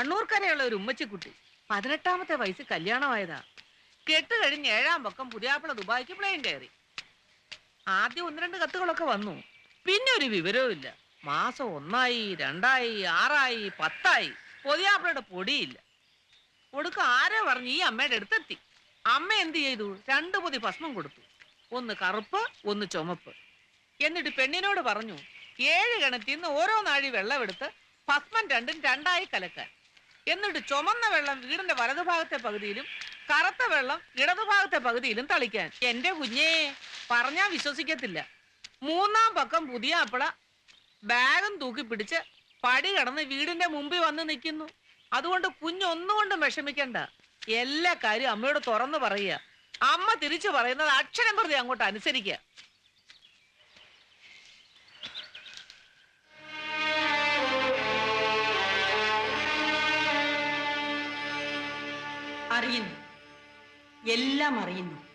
മണ്ണൂർക്കരയുള്ള ഒരു ഉമ്മച്ചിക്കുട്ടി പതിനെട്ടാമത്തെ വയസ്സ് കല്യാണമായതാ. കെട്ട് കഴിഞ്ഞ് ഏഴാം പക്കം പുതിയാപ്പിള ദുബായിക്ക് പ്ലെയിൻ കയറി. ആദ്യം ഒന്ന് രണ്ട് കത്തുകളൊക്കെ വന്നു. പിന്നെ ഒരു വിവരവും ഇല്ല. മാസം ഒന്നായി രണ്ടായി ആറായി പത്തായി. പുതിയാപ്പിളയുടെ പൊടിയില്ല. ഒടുക്ക ആരോ പറഞ്ഞ് ഈ അമ്മയുടെ അടുത്തെത്തി. അമ്മ എന്ത് ചെയ്തു? രണ്ട് പൊതി ഭസ്മം കൊടുത്തു. ഒന്ന് കറുപ്പ് ഒന്ന് ചുമപ്പ്. എന്നിട്ട് പെണ്ണിനോട് പറഞ്ഞു ഏഴ് കിണറ്റിൽ നിന്ന് ഓരോ നാഴി വെള്ളമെടുത്ത് ഭസ്മം രണ്ടും രണ്ടായി കലക്കാൻ. എന്നിട്ട് ചുമന്ന വെള്ളം വീടിന്റെ വലതുഭാഗത്തെ പകുതിയിലും കറുത്ത വെള്ളം ഇടതുഭാഗത്തെ പകുതിയിലും തളിക്കാൻ. എന്റെ കുഞ്ഞേ പറഞ്ഞാ വിശ്വസിക്കത്തില്ല. മൂന്നാം പക്കം പുതിയ അപ്പള ബാഗും തൂക്കി പിടിച്ച് പടി കടന്ന് വീടിന്റെ മുമ്പിൽ വന്ന് നിൽക്കുന്നു. അതുകൊണ്ട് കുഞ്ഞൊന്നുകൊണ്ടും വിഷമിക്കണ്ട. എല്ലാ കാര്യവും അമ്മയോട് തുറന്നു പറയുക. അമ്മ തിരിച്ചു പറയുന്നത് അക്ഷരം പ്രതി അങ്ങോട്ട് അനുസരിക്കുക. അറിയുന്നു. എല്ലാം അറിയുന്നു.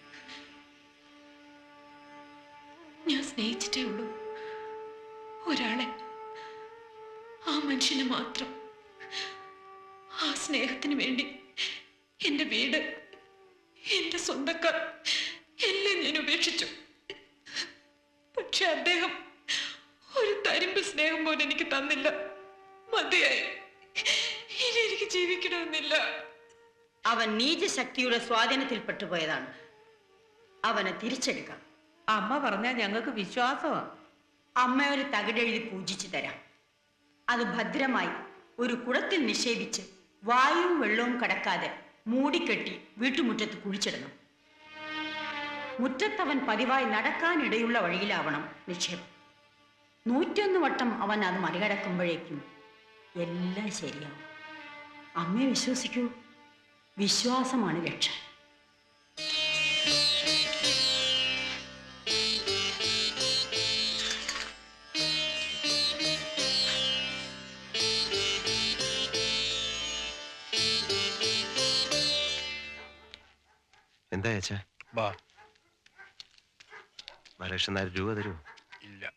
ഞാൻ സ്നേഹിച്ചിട്ടേ ഉള്ളൂ. ഒരാളെ ആ മനുഷ്യന് മാത്രം. ആ സ്നേഹത്തിന് വേണ്ടി എന്റെ വീട് എന്റെ സ്വന്തക്കാർ എല്ലാം ഞാൻ ഉപേക്ഷിച്ചു. പക്ഷെ അദ്ദേഹം ഒരു തരിമ്പ് സ്നേഹം പോലും എനിക്ക് തന്നില്ല. മതിയായി. ഇനി എനിക്ക് ജീവിക്കണമെന്നില്ല. അവൻ നീചശക്തിയുടെ സ്വാധീനത്തിൽപ്പെട്ടു പോയതാണ്. അവനെ തിരിച്ചെടുക്കാം. അമ്മ പറഞ്ഞാൽ ഞങ്ങൾക്ക് വിശ്വാസമാണ് അമ്മ ഒരു തകിടെഴുതി പൂജിച്ചു തരാം. അത് ഭദ്രമായി ഒരു കുടത്തിൽ നിക്ഷേപിച്ച് വായുവും വെള്ളവും കടക്കാതെ മൂടിക്കെട്ടി വീട്ടുമുറ്റത്ത് കുഴിച്ചിടണം. മുറ്റത്തവൻ പതിവായി നടക്കാനിടയുള്ള വഴിയിലാവണം നിക്ഷേപം. നൂറ്റൊന്ന് വട്ടം അവൻ അത് മറികടക്കുമ്പോഴേക്കും എല്ലാം ശരിയാവും. അമ്മയെ വിശ്വസിക്കൂ. വിശ്വാസമാണ് രക്ഷ. എന്താ ചേച്ചാ ബാ. ബാലകൃഷ്ണൻ നായർ രൂപ തരുമോ ഇല്ല.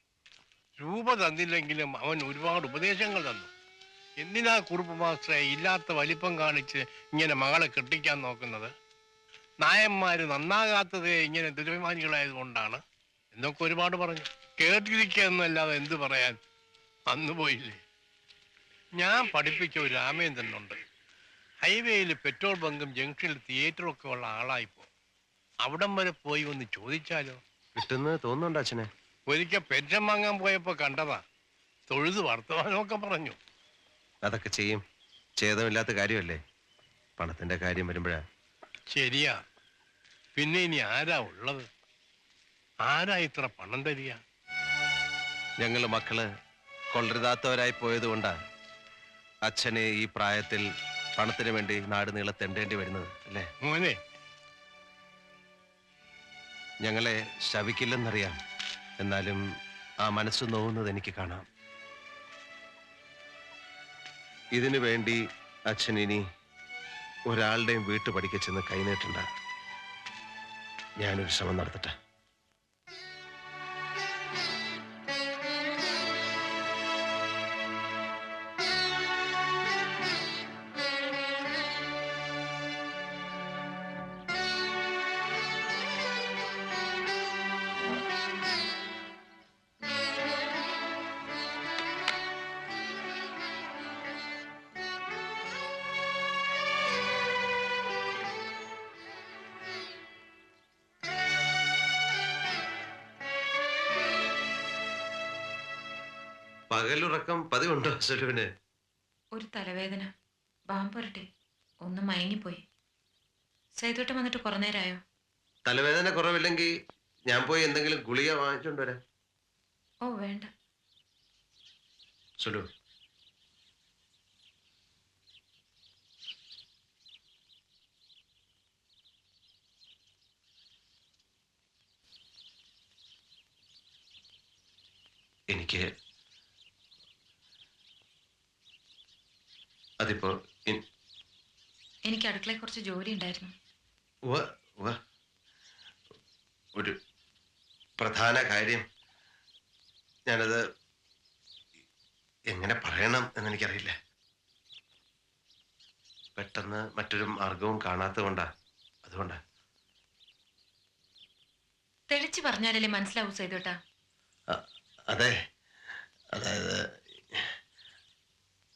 രൂപ തന്നില്ലെങ്കിലും അവൻ ഒരുപാട് ഉപദേശങ്ങൾ തന്നു. എന്തിനാ കുറുപ്പ് മാസ്റ്ററെ ഇല്ലാത്ത വലിപ്പം കാണിച്ച് ഇങ്ങനെ മകളെ കെട്ടിക്കാൻ നോക്കുന്നത്? നായന്മാര് നന്നാകാത്തത് ഇങ്ങനെ ദുരഭിമാനികളായത് കൊണ്ടാണ്. എന്നൊക്കെ ഒരുപാട് പറഞ്ഞു. കേട്ടിരിക്കുക എന്നല്ലാതെ എന്ത് പറയാൻ? അന്ന് പോയില്ലേ? ഞാൻ പഠിപ്പിച്ച ഒരു രാമേന്ദ്രനുണ്ട്. ഹൈവേയിൽ പെട്രോൾ ബങ്കും ജംഗ്ഷനിൽ തിയേറ്ററും ഒക്കെ ഉള്ള ആളായിപ്പോ അവിടം വരെ പോയി ഒന്ന് ചോദിച്ചാലോ? കിട്ടുന്നത് തോന്നുന്നുണ്ടോ അച്ഛനെ. ഒരിക്കൽ പെൻഷൻ വാങ്ങാൻ പോയപ്പോ കണ്ടതാ. തൊഴുത് വർത്തമാനമൊക്കെ പറഞ്ഞു. അതൊക്കെ ചെയ്യും. ഛേദമില്ലാത്ത കാര്യമല്ലേ? പണത്തിന്റെ കാര്യം വരുമ്പോഴാ. ശരിയാ. പിന്നെ ഇനി ആരാ ഉള്ളത്? ആരാ ഇത്ര പണം തരിക? ഞങ്ങൾ മക്കൾ കൊള്ളരുതാത്തവരായി പോയത് കൊണ്ടാ അച്ഛനെ ഈ പ്രായത്തിൽ പണത്തിന് വേണ്ടി നാട് നീളെ തെണ്ടേണ്ടി വരുന്നത് അല്ലേ? മോനെ. ഞങ്ങളെ ശവിക്കില്ലെന്നറിയാം. എന്നാലും ആ മനസ്സ് നോവുന്നത് എനിക്ക് കാണാം. ഇതിനു വേണ്ടി അച്ഛൻ ഇനി ഒരാളുടെയും വീട്ടു പഠിക്കച്ചെന്ന് കൈനീട്ടണ്ട. ഞാനൊരു ശ്രമം നടത്തട്ടെ. പകലുറക്കം പതിവുണ്ടോ സുലുവിന്? ഒരു തലവേദന. ബാമ്പുരട്ടെ ഒന്ന് മയങ്ങിപ്പോയി. സൈതോട്ടം വന്നിട്ട് കുറേ നേരമായോ തലവേദന കുറവില്ലെങ്കിൽ ഞാൻ പോയി എന്തെങ്കിലും ഗുളിക വാങ്ങിച്ചോണ്ട് വരാം. ഓ വേണ്ട. സുലു. എനിക്ക് അതിപ്പോ എനിക്ക് അടുക്കളയിൽ കുറച്ച് ജോലി ഉണ്ടായിരുന്നു. ഒരു പ്രധാന കാര്യം. ഞാനത് എങ്ങനെ പറയണം എന്നെനിക്കറിയില്ല. പെട്ടെന്ന് മറ്റൊരു മാർഗവും കാണാത്തത് കൊണ്ടാ അതുകൊണ്ടാ. തെളിച്ചു പറഞ്ഞാലല്ലേ മനസ്സിലാവൂ ചെയ്തോട്ടാ അതെ. അതായത്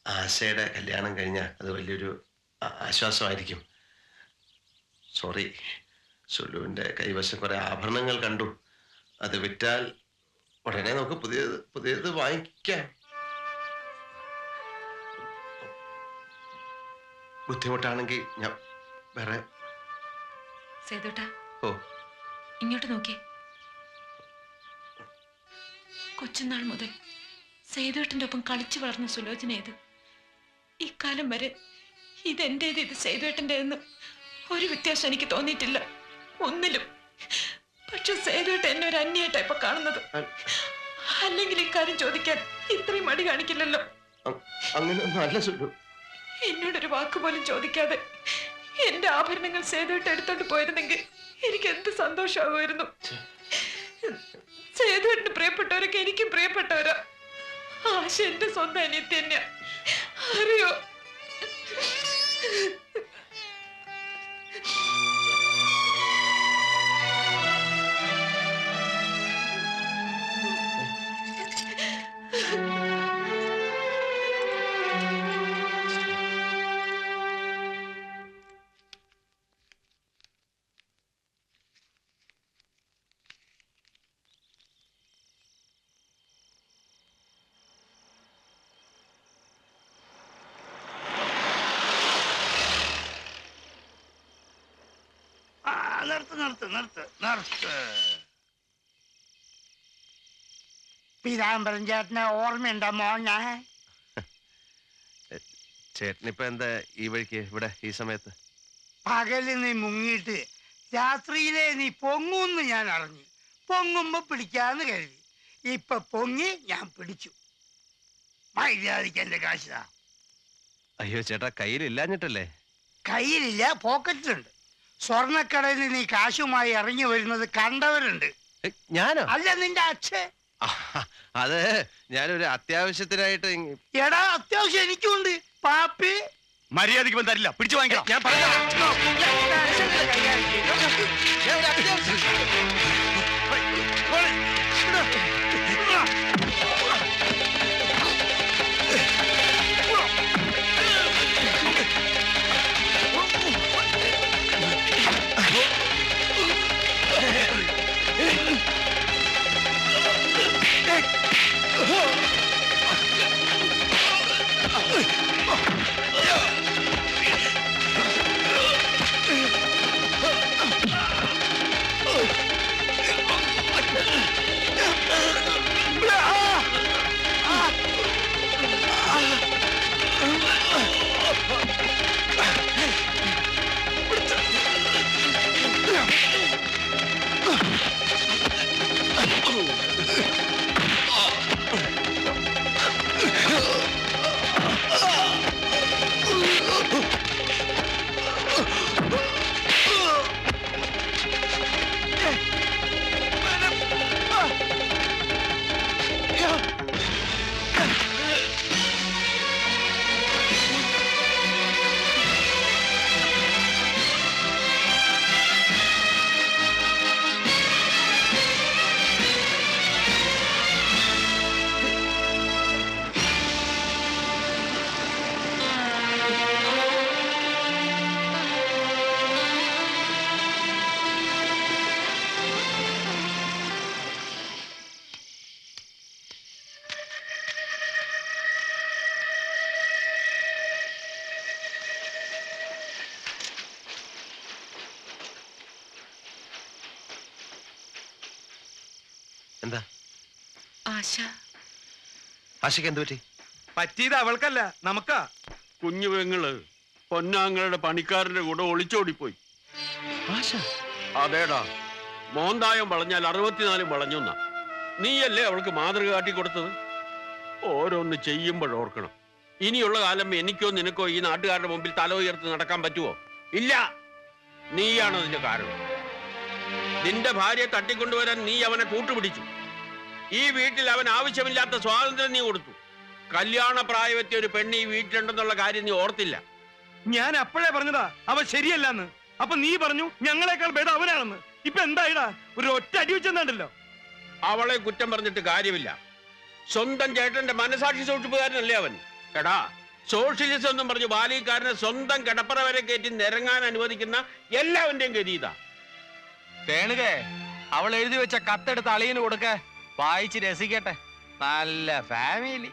ആശയുടെ കല്യാണം കഴിഞ്ഞാൽ അത് വലിയൊരു ആശ്വാസമായിരിക്കും. സോറി സുലുവിന്റെ കൈവശം കുറേ ആഭരണങ്ങൾ കണ്ടു. അത് വിറ്റാൽ ഉടനെ നമുക്ക് പുതിയത് പുതിയത് വാങ്ങിക്കാം. ബുദ്ധിമുട്ടാണെങ്കിൽ ഞാൻ വേറെ ഓ. ഇങ്ങോട്ട് നോക്കിയേ. കൊച്ചുനാൾ മുതൽ സേതുവേട്ടന്റെ ഒപ്പം കളിച്ചു വളർന്ന സുലോചന ഇത് ഇക്കാലം വരെ ഇതെന്റേത് ഇത് സേതുവേട്ടന്റെതെന്ന് ഒരു വ്യത്യാസം എനിക്ക് തോന്നിയിട്ടില്ല. ഒന്നിലും. പക്ഷെ സേതുവേട്ടൻ എന്നെ ഒരു അന്യായിട്ടാ ഇപ്പൊ കാണുന്നത്. അല്ലെങ്കിൽ ഇക്കാര്യം ചോദിക്കാൻ ഇത്രയും മടി കാണിക്കില്ലല്ലോ. എന്നോടൊരു വാക്ക് പോലും ചോദിക്കാതെ എന്റെ ആഭരണങ്ങൾ സേതുവേട്ട എടുത്തോണ്ട് പോയിരുന്നെങ്കിൽ എനിക്ക് എന്ത് സന്തോഷമാകുമായിരുന്നു സേതുവേട്ടന് പ്രിയപ്പെട്ടവരൊക്കെ എനിക്കും പ്രിയപ്പെട്ടവരാ. ആശ എന്റെ സ്വന്തം അനിയത്തി തന്നെയാ. അറിയോ നിർത്ത് നിർത്ത് നിർത്ത്. പീതാംബരൻ ചേട്ടനെ ഓർമ്മയുണ്ടോ മോനെ? ചേട്ടനിപ്പോ എന്താ ഈ വഴിക്ക് ഇവിടെ ഈ സമയത്ത്? പകൽ നീ മുങ്ങിയിട്ട് രാത്രിയിലെ നീ പൊങ്ങൂന്ന് ഞാൻ അറിഞ്ഞു. പൊങ്ങുമ്പോ പിടിക്കാന്ന് കരുതി. ഇപ്പൊ പൊങ്ങി ഞാൻ പിടിച്ചു. മര്യാദയ്ക്ക് എന്റെ കാശാ അയ്യോ ചേട്ടാ കയ്യിലില്ലാഞ്ഞിട്ടല്ലേ? കയ്യിലില്ല പോക്കറ്റിലുണ്ട്. സ്വർണക്കടയിൽ നീ കാശുമായി ഇറങ്ങി വരുന്നത് കണ്ടവരുണ്ട്. ഞാനോ? അല്ല നിന്റെ അച്ഛൻ. അതെ ഞാനൊരു അത്യാവശ്യത്തിനായിട്ട് എടാ അത്യാവശ്യം എനിക്കുണ്ട്. പാപ്പി. മര്യാദയ്ക്ക് തരില്ല. പിടിച്ചു വാങ്ങിക്കണം. ഞാൻ പറഞ്ഞ ആശയ്ക്ക് എന്ത് പറ്റി? പറ്റിയത് അവൾക്കല്ല നമുക്കാ. കുഞ്ഞു പെങ്ങൾ പൊന്നാങ്ങളുടെ പണിക്കാരന്റെ കൂടെ ഒളിച്ചോടിപ്പോയി. ആശ. അതേടാ മോന്തായം വളഞ്ഞാൽ അറുപത്തിനാലും വളഞ്ഞൊന്ന. നീയല്ലേ അവൾക്ക് മാതൃക കാട്ടി കൊടുത്തത് ഓരോന്ന് ചെയ്യുമ്പോഴോർക്കണം. ഇനിയുള്ള കാലം എനിക്കോ നിനക്കോ ഈ നാട്ടുകാരുടെ മുമ്പിൽ തല ഉയർത്തി നടക്കാൻ പറ്റുമോ ഇല്ല. നീയാണ് അതിന്റെ കാരണം. നിന്റെ ഭാര്യയെ തട്ടിക്കൊണ്ടുവരാൻ നീ അവനെ കൂട്ടുപിടിച്ചു. ഈ വീട്ടിൽ അവൻ ആവശ്യമില്ലാത്ത സ്വാതന്ത്ര്യം നീ കൊടുത്തു. കല്യാണ പ്രായമെത്തിയ ഒരു പെണ്ണ് ഈ വീട്ടിലുണ്ടെന്നുള്ള കാര്യം നീ ഓർത്തില്ല. ഞാൻ അപ്പോഴേ പറഞ്ഞതാ അവൻ ശരിയല്ലെന്ന്. അപ്പൊ നീ പറഞ്ഞു ഞങ്ങളെക്കാൾ ഭേദം അവനാണെന്ന്. ഇപ്പൊ എന്തായിടാ? ഒരു ഒറ്റ അടി വെച്ചെന്നുണ്ടല്ലോ അവളെ കുറ്റം പറഞ്ഞിട്ട് കാര്യമില്ല. സ്വന്തം ചേട്ടന്റെ മനസാക്ഷി സൂക്ഷിപ്പുകാരനല്ലേ അവൻ. എടാ സോഷ്യലിസം എന്നും പറഞ്ഞു ബാലിക്കാരനെ സ്വന്തം കിടപ്പറ വരെ കയറ്റി നിരങ്ങാൻ അനുവദിക്കുന്ന എല്ലാവന്റെയും ഗതി ഇതാ തേണുകേ അവൾ എഴുതി വെച്ച കത്തെടുത്ത് അളിയന് കൊടുക്ക. വായിച്ച് രസിക്കട്ടെ. നല്ല ഫാമിലി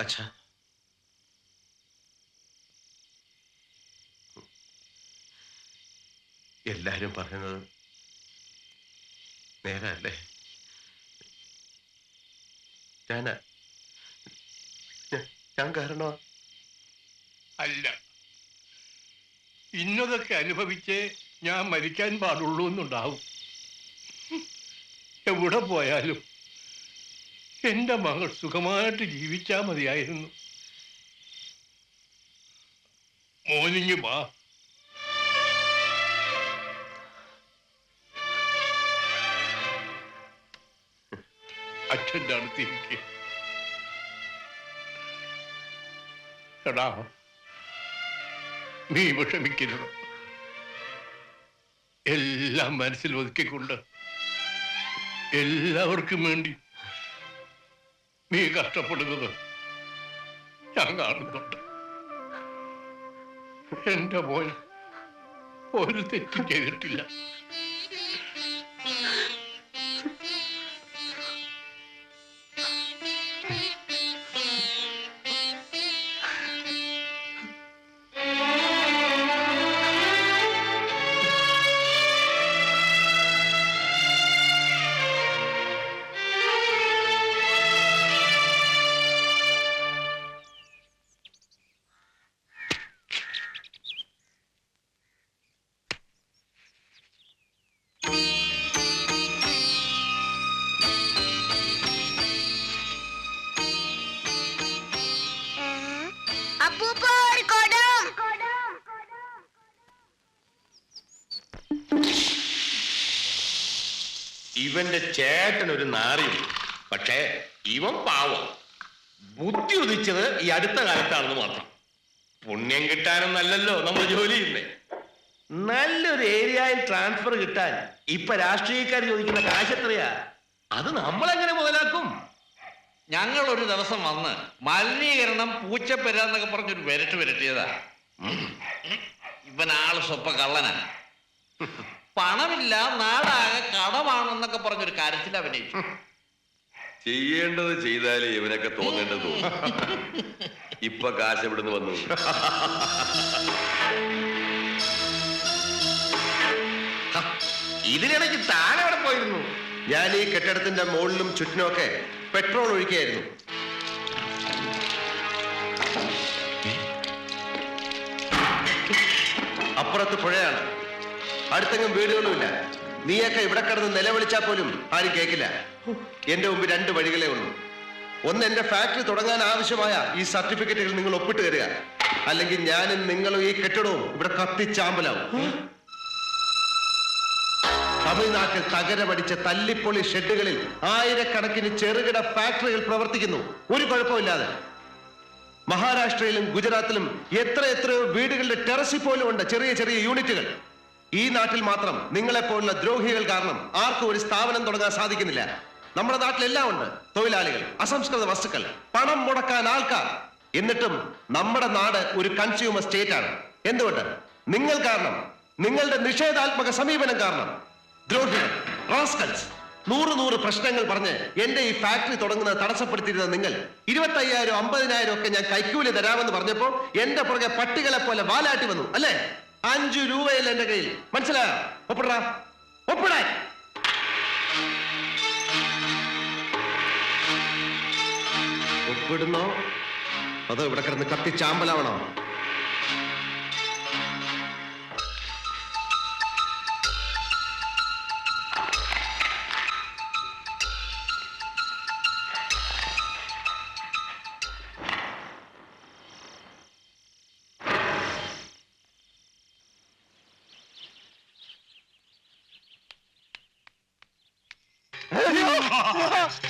അച്ഛാ. എല്ലാരും പറയുന്നത് നേരല്ലേ ഞാനാ ഞ- ഞാൻ കാരണോ? അല്ല. ഇന്നതൊക്കെ അനുഭവിച്ച് ഞാൻ മരിക്കാൻ പാടുള്ളൂ എന്നുണ്ടാവും. എവിടെ പോയാലും. എന്റെ മകൾ സുഖമായിട്ട് ജീവിച്ചാ മതിയായിരുന്നു. മോനിഞ്ഞു വാ. അച്ഛന്റെ അടുത്തിരിക്കുക എടാ നീ വിഷമിക്കരുത്. എല്ലാം മനസ്സിൽ ഒതുക്കിക്കൊണ്ട് എല്ലാവർക്കും വേണ്ടി നീ കഷ്ടപ്പെടുന്നത് ഞാൻ കാണുന്നുണ്ട്. എന്റെ മോൻ ഒരു തെറ്റും ചെയ്തിട്ടില്ല. ഇവന്റെ ചേട്ടൻ ഒരു നാറിയും പക്ഷേ ഇവൻ പാവം. ബുദ്ധി ഉദിച്ചത് ഈ അടുത്ത കാലത്താണെന്ന് മാത്രം. പുണ്യം കിട്ടാനും നല്ലല്ലോ നമ്മൾ ജോലി ചെയ്യുന്നേ. നല്ലൊരു ഏരിയയിൽ ട്രാൻസ്ഫർ കിട്ടാൻ ഇപ്പൊ രാഷ്ട്രീയക്കാർ ചോദിക്കുന്ന കാശ് എത്രയാ? അത് നമ്മളെങ്ങനെ മുതലാക്കും? ഞങ്ങൾ ഒരു ദിവസം വന്ന് മലിനീകരണം പൂച്ചപ്പെര എന്നൊക്കെ പറഞ്ഞൊരു വിരട്ട് വിരട്ടിയതാ. ഇവനാൾ സ്വപ്പ കള്ളനാ. പണമില്ല നാടാകെ കടമാണെന്നൊക്കെ പറഞ്ഞൊരു കാര്യത്തിൽ അഭിനയിച്ചു. ചെയ്യേണ്ടത് ചെയ്താലേ ഇവനൊക്കെ തോന്നേണ്ടത് തോന്നും ഇപ്പൊ കാശ് ഇവിടുന്ന് വന്നു? ഇതിനിടയ്ക്ക് താനെവിടെ അവിടെ പോയിരുന്നു? ഞാൻ ഈ കെട്ടിടത്തിന്റെ മുകളിലും ചുറ്റിനുമൊക്കെ പെട്രോൾ ഒഴിക്കുകയായിരുന്നു. അപ്പുറത്ത് പുഴയാണ്. അടുത്തെങ്ങും വീടുകളുമില്ല നീയൊക്കെ ഇവിടെ കിടന്ന് നിലവിളിച്ചാൽ പോലും ആരും കേൾക്കില്ല എന്റെ മുമ്പ് രണ്ട് വഴികളേ ഉള്ളൂ. ഒന്ന് എന്റെ ഫാക്ടറി തുടങ്ങാൻ ആവശ്യമായ ഈ സർട്ടിഫിക്കറ്റുകൾ നിങ്ങൾ ഒപ്പിട്ട് തരിക. അല്ലെങ്കിൽ ഞാനും നിങ്ങളും ഈ കെട്ടിടവും ഇവിടെ കത്തിച്ചാമ്പലാവും. തമിഴ്നാട്ടിൽ തകരമടിച്ച തല്ലിപ്പൊളി ഷെഡുകളിൽ ആയിരക്കണക്കിന് ചെറുകിട ഫാക്ടറികൾ പ്രവർത്തിക്കുന്നു. ഒരു കുഴപ്പമില്ലാതെ. മഹാരാഷ്ട്രയിലും ഗുജറാത്തിലും എത്ര എത്രയോ വീടുകളുടെ ടെറസിൽ പോലും ഉണ്ട് ചെറിയ ചെറിയ യൂണിറ്റുകൾ. ഈ നാട്ടിൽ മാത്രം നിങ്ങളെപ്പോലുള്ള ദ്രോഹികൾ കാരണം ആർക്കും ഒരു സ്ഥാപനം തുടങ്ങാൻ സാധിക്കുന്നില്ല. നമ്മുടെ നാട്ടിലെല്ലാം ഉണ്ട് തൊഴിലാളികൾ അസംസ്കൃത വസ്തുക്കൾ പണം മുടക്കാൻ ആൾക്കാർ. എന്നിട്ടും നമ്മുടെ നാട് ഒരു കൺസ്യൂമർ സ്റ്റേറ്റ് ആണ്. എന്തുകൊണ്ട്? നിങ്ങൾ കാരണം നിങ്ങളുടെ നിഷേധാത്മക സമീപനം കാരണം. ദ്രോഹികൾ റാസ്കൽസ് നൂറ് നൂറ് പ്രശ്നങ്ങൾ പറഞ്ഞ് എന്റെ ഈ ഫാക്ടറി തുടങ്ങുന്നത് തടസ്സപ്പെടുത്തിയിരുന്ന നിങ്ങൾ ഇരുപത്തയ്യായിരം അമ്പതിനായിരം ഒക്കെ ഞാൻ കൈക്കൂലി തരാമെന്ന് പറഞ്ഞപ്പോൾ എന്റെ പുറകെ പട്ടികളെ പോലെ വാലാട്ടി വന്നു അല്ലേ? അഞ്ചു രൂപയില്ല എന്റെ കയ്യിൽ? മനസ്സിലായോ? ഒപ്പിടാ ഒപ്പിടാൻ. ഒപ്പിടുന്നോ? അതോ ഇവിടെ കിടന്ന് കത്തിച്ചാമ്പലാവണോ എന്താ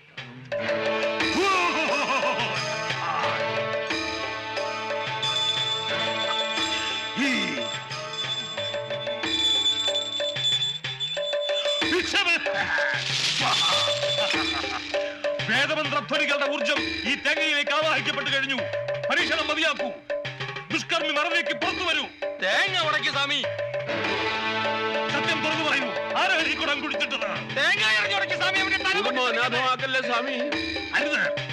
വേദമന്ത്രധ്വനികളുടെ ഊർജം ഈ തേങ്ങയിലേക്ക് ആവാഹിക്കപ്പെട്ടു കഴിഞ്ഞു. പരീക്ഷണം മതിയാക്കൂ. ദുഷ്കർമ്മി മറവിലേക്ക് പുറത്തു വരൂ. തേങ്ങ ഉടക്കി സ്വാമി. കുടം കുടിച്ചിട്ടത്. തേങ്ങ ഇറങ്ങി ഉടക്കി സ്വാമി അവന്റെ തല കുടുംബം പൊട്ടിത്തെറിക്കട്ടെ. അനാഥമാക്കല്ലേ സ്വാമി? അരുത്.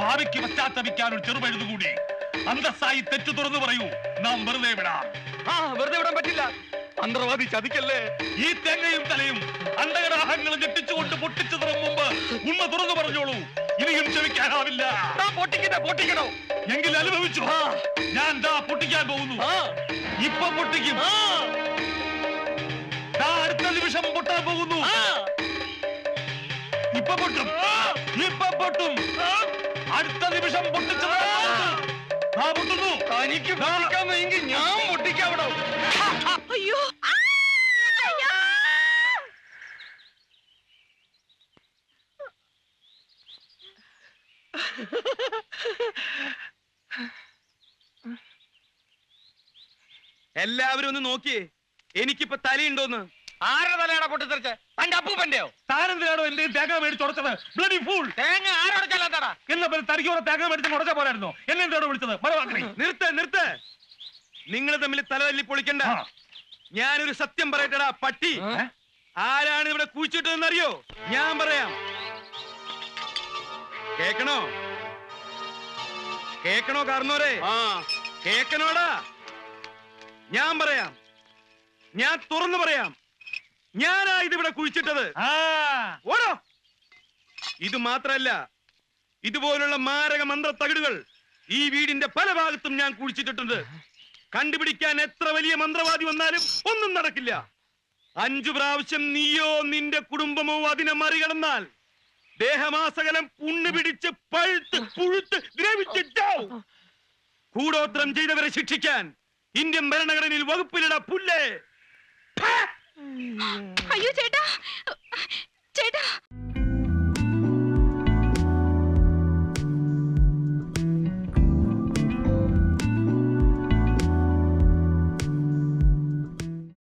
ഭാവിക്ക് പശ്ചാത്തപിക്കാൻ ഒരു ചെറുപഴുതു കൂടി. അന്തസ്സായി തെറ്റു തുറന്നു പറയൂ. നാം വെറുതെ വിടാം. ആ വെറുതെ വിടാൻ പറ്റില്ല. മന്ത്രവാദി ചതിക്കല്ലേ? ഈ തേങ്ങയും തലയും അണ്ടകടാഹങ്ങളും ഞെട്ടിച്ചുകൊണ്ട് പൊട്ടിച്ചു തുറം മുമ്പ് ഉണ്മ തുറന്നു പറഞ്ഞോളൂ. ഇനിയും ക്ഷമിക്കാനാവില്ല പൊട്ടിക്കട്ടെ പൊട്ടിക്കണോ? എങ്കിൽ അനുഭവിച്ചു. ഞാൻ ദാ പൊട്ടിക്കാൻ പോകുന്നു. ആ. ഇപ്പൊ പൊട്ടിക്കും. അടുത്ത നിമിഷം പൊട്ടാൻ പോകുന്നു. ഇപ്പൊ പൊട്ടും. ഇപ്പൊ പൊട്ടും. അടുത്ത നിമിഷം പൊട്ടിച്ചു ആ. പൊട്ടുന്നു. തനിക്ക് പൊട്ടിക്കാമെങ്കിൽ ഞാൻ പൊട്ടിക്കാവിടോ അയ്യോ. എല്ലാവരും ഒന്ന് നോക്കിയേ. എനിക്കിപ്പോ തലയുണ്ടോന്ന്? ആരുടെ തലയാടാ പൊട്ടിത്തെറിച്ച്? തന്റെ അപ്പൂപ്പന്റെയോ? താരെന്തിനാണോ എന്റെ തേങ്ങ മേടിച്ച് ഉടച്ചത്? ബ്ലഡി ഫൂൾ തേങ്ങ ആരോടക്കല്ലാത്താടാ എന്നാ പിന്നെ തനിക്ക് തേങ്ങ മേടിച്ച് ഉടച്ച പോലായിരുന്നു എന്നെ എന്താണ് വിളിച്ചത്? മരവാക്കണി നിർത്ത് നിർത്ത്. നിങ്ങൾ തമ്മിൽ തലതല്ലി പൊളിക്കണ്ട. ഞാനൊരു സത്യം പറയട്ടടാ പട്ടി. ആരാണ് ഇവിടെ കുഴിച്ചിട്ടതെന്ന് അറിയോ ഞാൻ പറയാം. കേക്കണോ? കേക്കണോ കാർന്നോരെ? കേക്കണോടാ? ഞാൻ പറയാം. ഞാൻ തുറന്നു പറയാം. ഞാനാ ഇതിവിടെ കുഴിച്ചിട്ടത്. ഓടോ. ഇത് മാത്രല്ല ഇതുപോലുള്ള മാരക മന്ത്ര തകിടുകൾ ഈ വീടിന്റെ പല ഭാഗത്തും ഞാൻ കുഴിച്ചിട്ടിട്ടുണ്ട്. കണ്ടുപിടിക്കാൻ എത്ര വലിയ മന്ത്രവാദി വന്നാലും ഒന്നും നടക്കില്ല. അഞ്ചു പ്രാവശ്യം നീയോ നിന്റെ കുടുംബമോ അതിനെ മറികടന്നാൽ ദേഹമാസകലം പുണ്ണ് പിടിച്ച് പഴുത്ത് പുഴുത്ത് ദ്രവിച്ചിട്ടാവും കൂടോത്രം ചെയ്തവരെ ശിക്ഷിക്കാൻ ഇന്ത്യൻ ഭരണഘടനയിൽ വകുപ്പിലിട പുല്ലേ? അയ്യോ ചേട്ടാ. ചേട്ടാ.